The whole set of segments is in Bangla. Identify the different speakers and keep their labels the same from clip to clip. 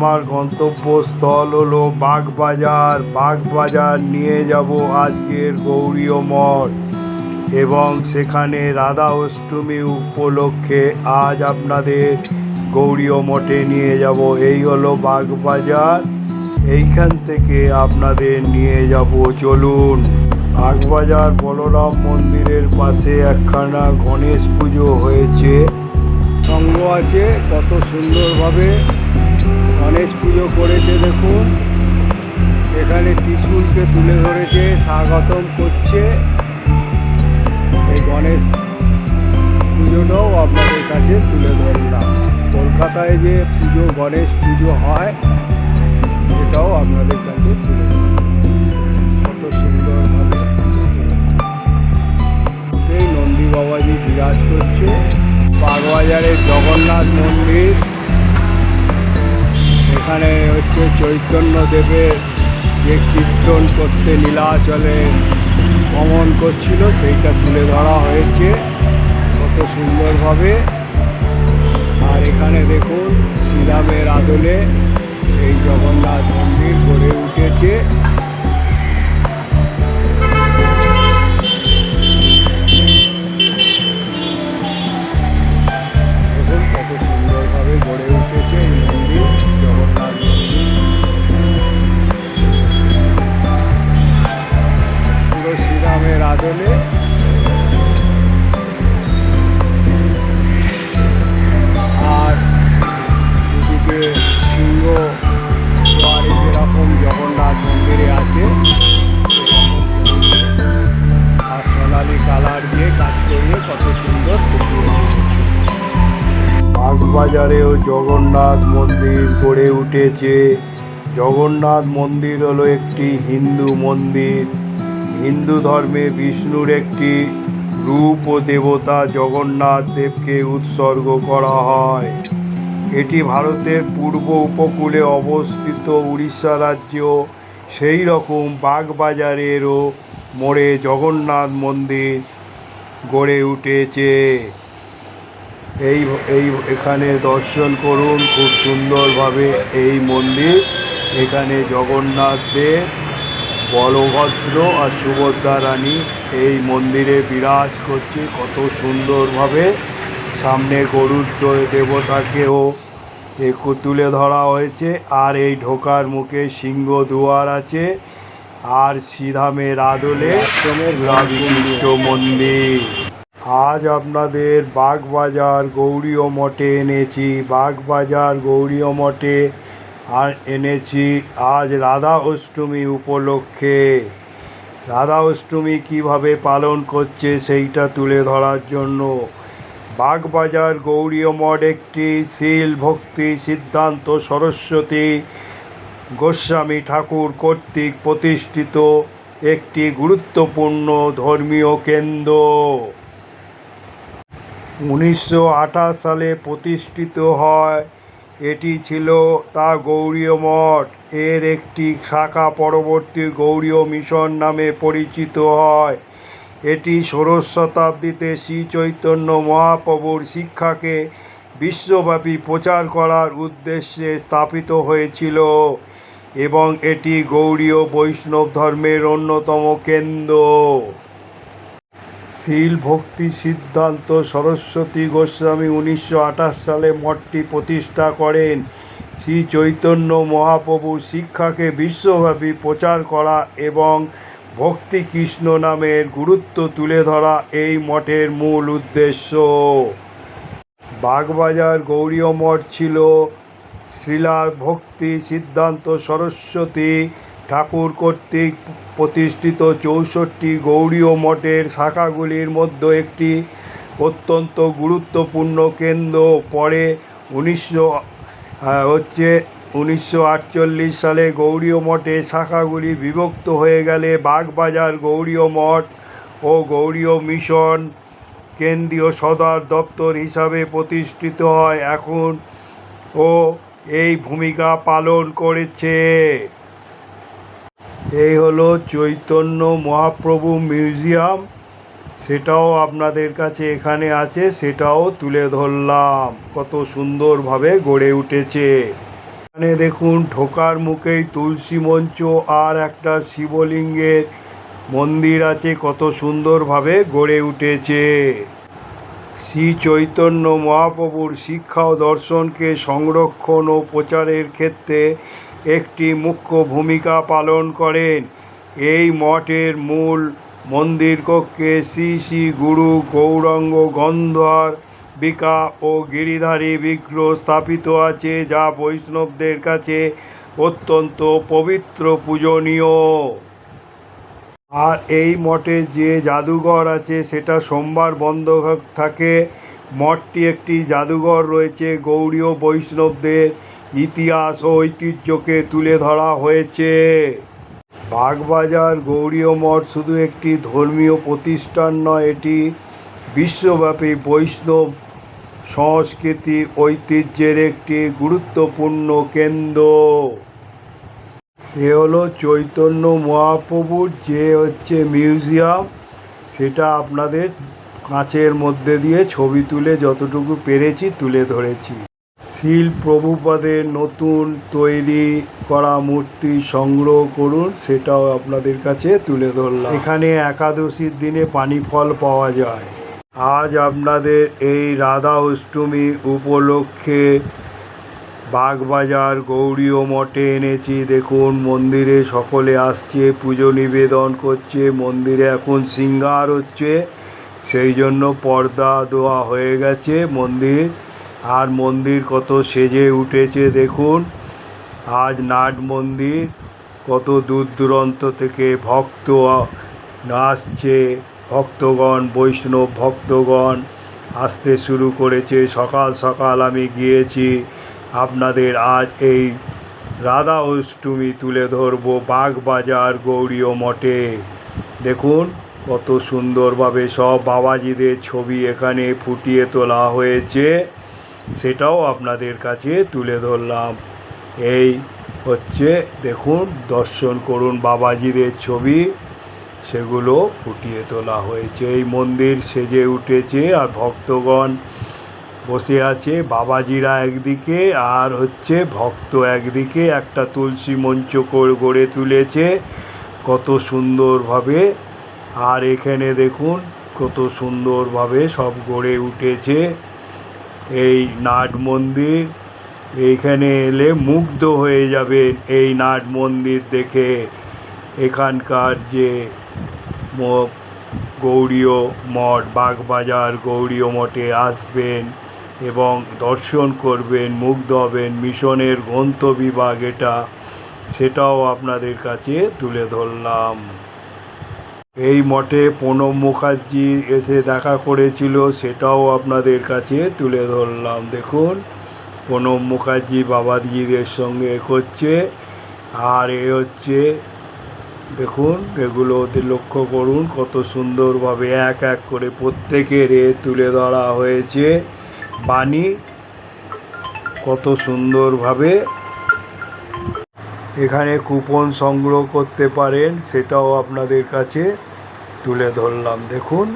Speaker 1: আমার গন্তব্যস্থল হলো বাগবাজার। বাগবাজার নিয়ে যাব আজকের গৌরীয় মঠ এবং সেখানে রাধা অষ্টমী উপলক্ষে আজ আপনাদের গৌরীয় মঠে নিয়ে যাব। এই হলো বাগবাজার। এইখান থেকে আপনাদের নিয়ে যাব। চলুন। বাগবাজার বলরাম মন্দিরের পাশে একখানা গণেশ পুজো হয়েছে। সঙ্গ আছে, কত সুন্দরভাবে। গণেশ পুজো করেছে দেখুন। এখানে ত্রিশূলকে তুলে ধরেছে, স্বাগতম করছে। এই গণেশ পুজোটাও আপনাদের কাছে তুলে ধরলাম। কলকাতায় যে পুজো, গণেশ পুজো হয়, সেটাও আপনাদের কাছে তুলে কত সুন্দরভাবে এই নন্দী বাবাজি বিরাজ করছে। বাগবাজারের জগন্নাথ মন্দির। এখানে হচ্ছে চৈতন্য দেবের যে কীর্তন করতে নীলাচলে ভ্রমণ করছিল, সেইটা তুলে ধরা হয়েছে কত সুন্দরভাবে। আর এখানে দেখুন, শ্রীরামের আদলে এই জগন্নাথ মন্দির গড়ে উঠেছে। শ্রীরামের আর এদিকে সিংহ দুয়ারে যেরকম জগন্নাথ মন্দিরে আছে, আর সোনালি কালার দিয়ে কাজ করিয়ে কত সুন্দর বাগবাজারেও জগন্নাথ মন্দির গড়ে উঠেছে। জগন্নাথ মন্দির হলো একটি হিন্দু মন্দির। হিন্দু ধর্মে বিষ্ণুর একটি রূপ ও দেবতা জগন্নাথ দেবকে উৎসর্গ করা হয়। এটি ভারতের পূর্ব উপকূলে অবস্থিত উড়িষ্যা রাজ্য সেই রকম বাগবাজারেরও মোড়ে জগন্নাথ মন্দির গড়ে উঠেছে। এই এই এখানে দর্শন করুন, খুব সুন্দরভাবে এই মন্দির। এখানে জগন্নাথ দেব বলভদ্র আর সুভদ্রা রানী এই মন্দিরে বিরাজ করছে। কত সুন্দরভাবে সামনে গরুর দেবতাকেও তুলে ধরা হয়েছে। আর এই ঢোকার মুখে সিংহ দুয়ার আছে। আর শ্রীধামের আদলে রামকৃষ্ণ মন্দির। আজ আপনাদের বাগবাজার গৌরীয় মঠে এনেছি। বাগবাজার গৌরীয় মঠে আর এনেছি আজ রাধা অষ্টমী উপলক্ষে। রাধা অষ্টমী কীভাবে পালন করছে সেইটা তুলে ধরার জন্য বাগবাজার গৌরীয় মঠ একটি শীল ভক্তি সিদ্ধান্ত সরস্বতী গোস্বামী ঠাকুর কর্তৃক প্রতিষ্ঠিত একটি গুরুত্বপূর্ণ ধর্মীয় কেন্দ্র। উনিশশো আঠাশ সালে প্রতিষ্ঠিত হয় এটি ছিল তা গৌরীয় মঠ। এর একটি শাখা পরবর্তী গৌরীয় মিশন নামে পরিচিত হয়। এটি ষোড়শ শতাব্দীতে শ্রী চৈতন্য মহাপ্রভুর শিক্ষাকে বিশ্বব্যাপী প্রচার করার উদ্দেশ্যে স্থাপিত হয়েছিল এবং এটি গৌরীয় বৈষ্ণব ধর্মের অন্যতম কেন্দ্র। শীল ভক্তি সিদ্ধান্ত সরস্বতী গোস্বামী উনিশশো আঠাশ সালে মঠটি প্রতিষ্ঠা করেন। শ্রী চৈতন্য মহাপ্রভু শিক্ষাকে বিশ্বব্যাপী প্রচার করা এবং ভক্তি কৃষ্ণ নামের গুরুত্ব তুলে ধরা এই মঠের মূল উদ্দেশ্য। বাগবাজার গৌরীয় মঠ ছিল। শ্রীলা ভক্তি সিদ্ধান্ত সরস্বতী ঠাকুর কর্তৃক প্রতিষ্ঠিত চৌষট্টি গৌড়ীয় মঠের শাখাগুলির মধ্যে একটি অত্যন্ত গুরুত্বপূর্ণ কেন্দ্র পরে উনিশশো হচ্ছে উনিশশো আটচল্লিশ সালে গৌড়ীয় মঠের শাখাগুলি বিভক্ত হয়ে গেলে বাগবাজার গৌড়ীয় মঠ ও গৌরীয় মিশন কেন্দ্রীয় সদর দপ্তর হিসাবে প্রতিষ্ঠিত হয় এখন ও এই ভূমিকা পালন করেছে। এই হলো চৈতন্য মহাপ্রভু মিউজিয়াম। সেটাও আপনাদের কাছে এখানে আছে, সেটাও তুলে ধরলাম। কত সুন্দরভাবে গড়ে উঠেছে। এখানে দেখুন, ঢোকার মুখেই তুলসী মঞ্চ আর একটা শিবলিঙ্গের মন্দির আছে, কত সুন্দরভাবে গড়ে উঠেছে। শ্রী চৈতন্য মহাপ্রভুর শিক্ষা ও দর্শনকে সংরক্ষণ ও প্রচারের ক্ষেত্রে একটি মুখ্য ভূমিকা পালন করেন। এই মঠের মূল মন্দির কক্ষে শ্রী শ্রী গুরু গৌরাঙ্গ গন্ধর বিকা ও গিরিধারী বিগ্রহ স্থাপিত আছে, যা বৈষ্ণবদের কাছে অত্যন্ত পবিত্র, পূজনীয়। আর এই মঠে যে জাদুঘর আছে, সেটা সোমবার বন্ধ থাকে। মঠটি একটি জাদুঘর রয়েছে। গৌড়ীয় বৈষ্ণবদের ইতিহাস ও ঐতিহ্যকে তুলে ধরা হয়েছে। বাগবাজার গৌড়ীয় মঠ শুধু একটি ধর্মীয় প্রতিষ্ঠান নয়, এটি বিশ্বব্যাপী বৈষ্ণব সংস্কৃতি ঐতিহ্যের একটি গুরুত্বপূর্ণ কেন্দ্র। এ হলো চৈতন্য মহাপ্রভুর যে হচ্ছে মিউজিয়াম, সেটা আপনাদের কাঁচের মধ্যে দিয়ে ছবি তুলে যতটুকু পেরেছি তুলে ধরেছি। শিল প্রভুপাদের নতুন তৈরি করা মূর্তি সংগ্রহ করুন, সেটাও আপনাদের কাছে তুলে ধরলাম। এখানে একাদশীর দিনে পানি ফল পাওয়া যায়। আজ আপনাদের এই রাধা অষ্টমী উপলক্ষে বাগবাজার গৌরীয় মঠে এনেছি। দেখুন, মন্দিরে সকলে আসছে, পুজো নিবেদন করছে, মন্দিরে এখন সিঙ্গার হচ্ছে, সেই জন্য পর্দা দেওয়া হয়ে গেছে মন্দির। আর মন্দির কত সেজে উঠেছে দেখুন। আজ নাট মন্দির, কত দূর দূরান্ত থেকে ভক্ত আসছে। ভক্তগণ, বৈষ্ণব ভক্তগণ আসতে শুরু করেছে। সকাল সকাল আমি গিয়েছি। আপনাদের আজ এই রাধা অষ্টমী তুলে ধরবো বাগবাজার গৌরীয় মঠে। দেখুন কত সুন্দরভাবে সব বাবাজিদের ছবি এখানে ফুটিয়ে তোলা হয়েছে। সেটাও আপনাদের কাছে তুলে ধরলাম। এই হচ্ছে, দেখুন, দর্শন করুন বাবাজিদের ছবি। সেগুলো ফুটিয়ে তোলা হয়েছে। এই মন্দির সেজে উঠেছে আর ভক্তগণ বসে আছে। বাবাজিরা একদিকে আর হচ্ছে ভক্ত একদিকে। একটা তুলসী মঞ্চ গড়ে তুলেছে। কত সুন্দরভাবে। আর এখানে দেখুন, কত সুন্দরভাবে সব গড়ে উঠেছে। এই নাট মন্দির। এইখানে এলে মুগ্ধ হয়ে যাবেন এই নাট মন্দির দেখে। এখানকার যে গৌড়ীয় মঠ, বাগবাজার গৌড়ীয় মঠে আসবেন এবং দর্শন করবেন, মুগ্ধ হবেন মিশনের গ্রন্থ বিভাগ এটা। সেটাও আপনাদের কাছে তুলে ধরলাম। এই মঠে প্রণব মুখার্জি এসে দেখা করেছিল, সেটাও আপনাদের কাছে তুলে ধরলাম। দেখুন, প্রণব মুখার্জি বাবাজিদের সঙ্গে করছে, আর এ হচ্ছে, দেখুন, এগুলো ওদের লক্ষ্য করুন, কত সুন্দরভাবে এক এক করে প্রত্যেকের এ তুলে ধরা হয়েছে। বাণী, কত সুন্দরভাবে এখানে কুপন সংগ্রহ করতে পারেন, সেটাও আপনাদের কাছে তুলে ধরলাম, দেখুন।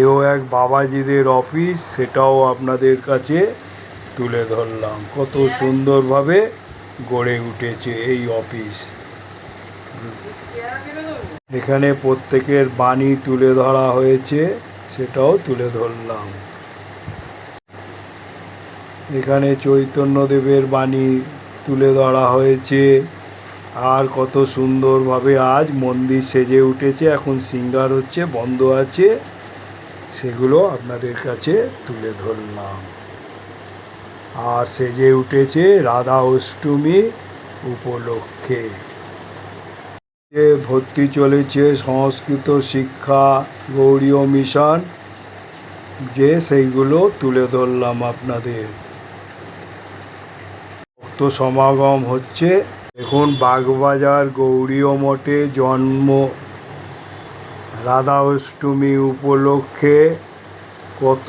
Speaker 1: এও এক বাবাজিদের অফিস সেটাও আপনাদের কাছে তুলে ধরলাম। কত সুন্দরভাবে গড়ে উঠেছে এই অফিস এখানে প্রত্যেকের বাণী তুলে ধরা হয়েছে, সেটাও তুলে ধরলাম। এখানে চৈতন্যদেবের বাণী তুলে ধরা হয়েছে। আর কত সুন্দরভাবে আজ মন্দির সেজে উঠেছে। এখন সিঙ্গার হচ্ছে, বন্ধ আছে। সেগুলো আপনাদের কাছে তুলে ধরলাম। আর সেজে উঠেছে রাধা অষ্টমী উপলক্ষে। যে ভর্তি চলেছে সংস্কৃত শিক্ষা, গৌরীয় মিশন। যে সেইগুলো তুলে ধরলাম আপনাদের। ভক্ত সমাগম হচ্ছে। এখন বাগবাজার গৌরীয় মঠে জন্ম। রাধা অষ্টমী উপলক্ষে কত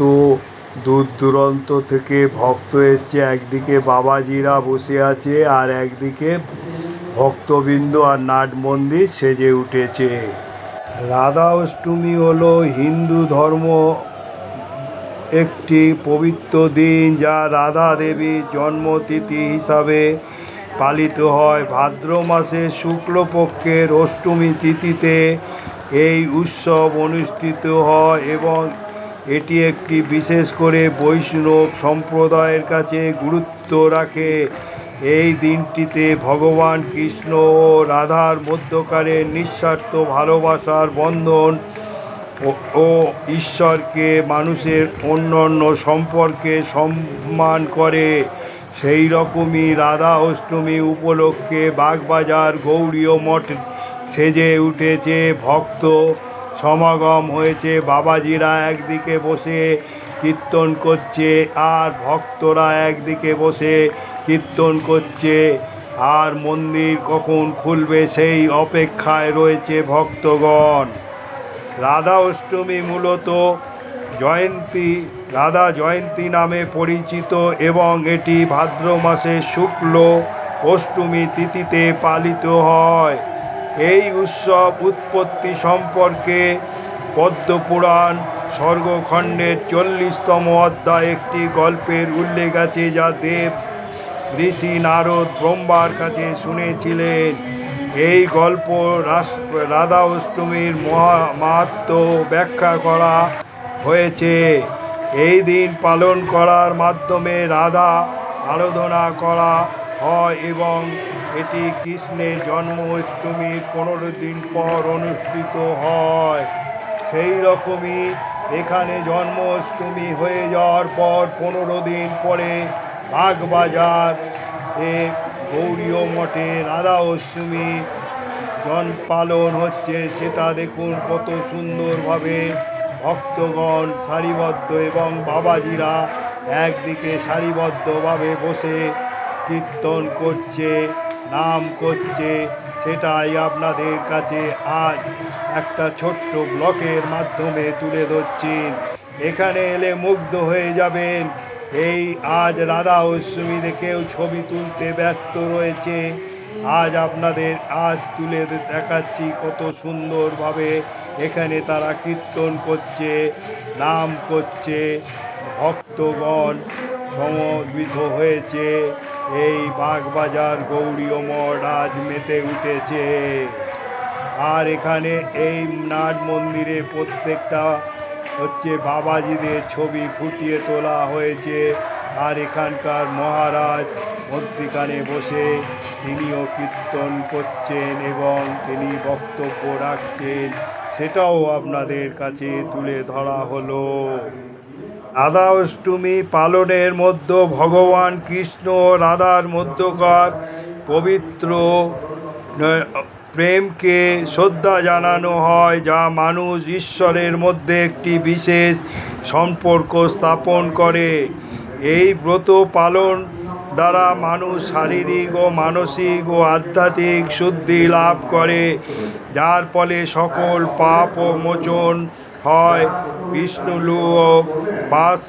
Speaker 1: দূর দূরান্ত থেকে ভক্ত এসছে। একদিকে বাবাজিরা বসে আছে আর একদিকে ভক্তবৃন্দ আর নাট মন্দির সেজে উঠেছে। রাধা অষ্টমী হলো হিন্দু ধর্ম একটি পবিত্র দিন যা রাধা দেবীর জন্মতিথি হিসাবে পালিত হয় ভাদ্র মাসের শুক্লপক্ষের অষ্টমী তিথিতে। এই উৎসব অনুষ্ঠিত হয় এবং এটি একটি বিশেষ করে বৈষ্ণব সম্প্রদায়ের কাছে গুরুত্ব রাখে। এই দিনটিতে ভগবান কৃষ্ণ ও রাধার মধ্যকারের নিঃস্বার্থ ভালোবাসার বন্ধন ও ঈশ্বরকে মানুষের অন্যান্য সম্পর্কে সম্মান করে। সেই রকমই রাধা অষ্টমী উপলক্ষে বাগবাজার গৌরীয় মঠ সেজে উঠেছে ভক্ত। সমাগম হয়েছে বাবাজিরা একদিকে বসে কীর্তন করছে আর ভক্তরা একদিকে বসে কীর্তন করছে। আর মন্দির কখন খুলবে সেই অপেক্ষায় রয়েছে ভক্তগণ। রাধা অষ্টমী মূলত জয়ন্তী রাধা জয়ন্তী নামে পরিচিত এবং এটি ভাদ্র মাসের শুক্ল অষ্টমী তিথিতে পালিত হয়। এই উৎসব উৎপত্তি সম্পর্কে পদ্মপুরাণ স্বর্গখণ্ডের চল্লিশতম অধ্যায় একটি গল্পের উল্লেখ আছে যা দেব, ঋষি, নারদ, ব্রহ্মার কাছে শুনেছিলেন। এই গল্প রাধা অষ্টমীর মহা, মাহাত্ম ব্যাখ্যা করা হয়েছে। এই দিন পালন করার মাধ্যমে রাধা আরাধনা করা হয় এবং এটি কৃষ্ণের জন্ম অষ্টমীর পনেরো দিন পর অনুষ্ঠিত হয়। সেই রকমই এখানে জন্মাষ্টমী হয়ে যাওয়ার পর পনেরো দিন পরে বাগবাজার এ গৌরীয় মঠে রাধা অষ্টমী জন পালন হচ্ছে। সেটা দেখুন কত সুন্দরভাবে। ভক্তগণ সারিবদ্ধ এবং বাবাজিরা একদিকে সারিবদ্ধভাবে বসে কীর্তন করছে, নাম করছে, সেটাই আপনাদের কাছে আজ একটা ছোট্ট ব্লকের মাধ্যমে তুলে ধরছি। এখানে এলে মুগ্ধ হয়ে যাবেন। এই আজ রাধা অষ্টমী দেখেও ছবি তুলতে ব্যস্ত রয়েছে। আজ আপনাদের আজ তুলে দেখাচ্ছি কত সুন্দরভাবে এখানে তারা কীর্তন করছে, নাম করছে, ভক্তগণ সমবেত হয়েছে। এই বাগবাজার মঠ আজ মেতে উঠেছে। আর এখানে এই নাট মন্দিরে প্রত্যেকটা হচ্ছে বাবাজিদের ছবি ফুটিয়ে তোলা হয়েছে। আর এখানকার মহারাজ মধ্যিখানে বসে তিনিও কীর্তন করছেন এবং তিনি বক্তব্য রাখছেন। সেটাও আপনাদের কাছে তুলে ধরা হলো। রাধা অষ্টমী পালনের মধ্যে ভগবান কৃষ্ণ রাধার মধ্যকার পবিত্র প্রেমকে শ্রদ্ধা জানানো হয়, যা মানুষ ঈশ্বরের মধ্যে একটি বিশেষ সম্পর্ক স্থাপন করে। এই ব্রত পালন দ্বারা মানুষ শারীরিক ও মানসিক ও আধ্যাত্মিক শুদ্ধি লাভ করে, যার ফলে সকল পাপ ও মোচন হয়। বিষ্ণুলোক বাস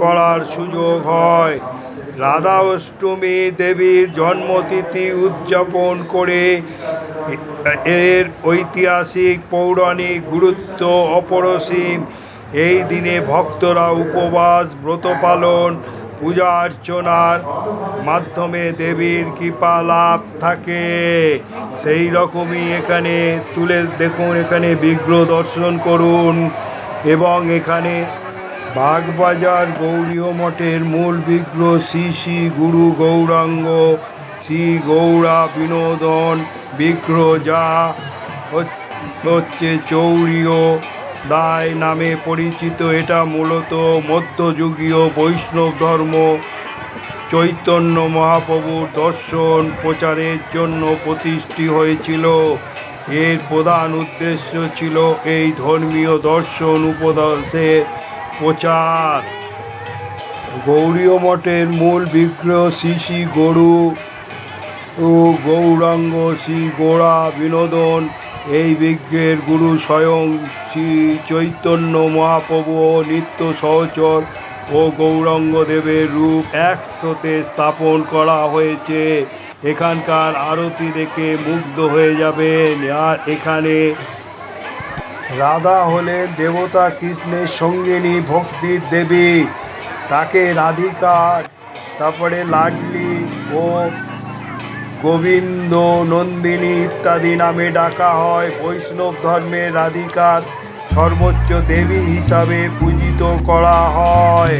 Speaker 1: করার সুযোগ হয়। রাধা অষ্টমী দেবীর জন্মতিথি উদযাপন করে এর ঐতিহাসিক পৌরাণিক গুরুত্ব অপরসীম। এই দিনে ভক্তরা উপবাস, ব্রত পালন পূজা অর্চনার মাধ্যমে দেবীর কৃপা লাভ থাকে। সেই রকমই এখানে তুলে, দেখুন, এখানে বিগ্রহ দর্শন করুন এবং এখানে বাগবাজার গৌরীয় মঠের মূল বিগ্রহ শ্রী শ্রী গুরু গৌরাঙ্গ, শ্রী গৌরা বিনোদন বিগ্রহ, যা হচ্ছে চৌরীয় দায় নামে পরিচিত এটা মূলত মধ্যযুগীয় বৈষ্ণব ধর্ম। চৈতন্য মহাপ্রভুর দর্শন প্রচারের জন্য প্রতিষ্ঠি হয়েছিল। এর প্রধান উদ্দেশ্য ছিল এই ধর্মীয় দর্শন উপদেশের প্রচার। গৌরীয় মঠের মূল বিগ্রহ শ্রী শ্রী গরু ও গৌরাঙ্গ শ্রী গোড়া বিনোদন এই বিগ্রহের গুরু স্বয়ং শ্রী চৈতন্য মহাপ্রভু ও নিত্য সহচর ও গৌরাঙ্গ দেবের রূপ একসাথে স্থাপন করা হয়েছে। এখানকার আরতি দেখে মুগ্ধ হয়ে যাবেন। আর এখানে রাধা হলেন দেবতা কৃষ্ণের সঙ্গিনী ভক্তির দেবী। তাকে রাধিকা, তারপরে লাডলি ও গোবিন্দ নন্দিনী ইত্যাদি নামে ডাকা হয়। বৈষ্ণব ধর্মের রাধিকার সর্বোচ্চ দেবী হিসাবে পূজিত করা হয়।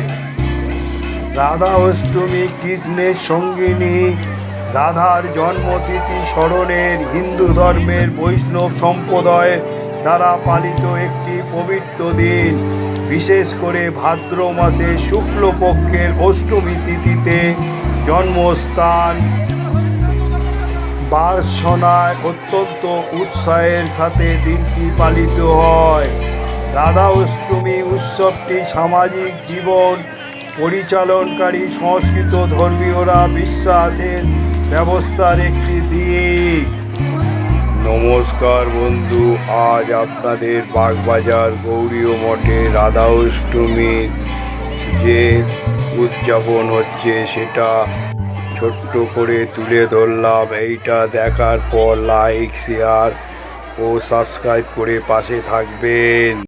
Speaker 1: রাধা অষ্টমী কৃষ্ণের সঙ্গিনী, রাধার জন্মতিথি স্মরণের হিন্দু ধর্মের বৈষ্ণব সম্প্রদায়ের দ্বারা পালিত একটি পবিত্র দিন। বিশেষ করে ভাদ্র মাসে শুক্লপক্ষের অষ্টমী তিথিতে জন্মস্থান বার্সনায় অত্যন্ত উৎসাহের সাথে দিনটি পালিত হয়। রাধা অষ্টমী উৎসবটি সামাজিক জীবন, পরিচালনকারী, সংস্কৃত ধর্মীয়রা বিশ্বাসের ব্যবস্থার একটি দিক। নমস্কার বন্ধু, আজ আপনাদের বাগবাজার গৌরীয় মঠে রাধা অষ্টমীর যে উদযাপন হচ্ছে, সেটা ছোট্ট করে তুলে ধরলাম। এইটা দেখার পর লাইক শেয়ার ও সাবস্ক্রাইব করে পাশে থাকবেন।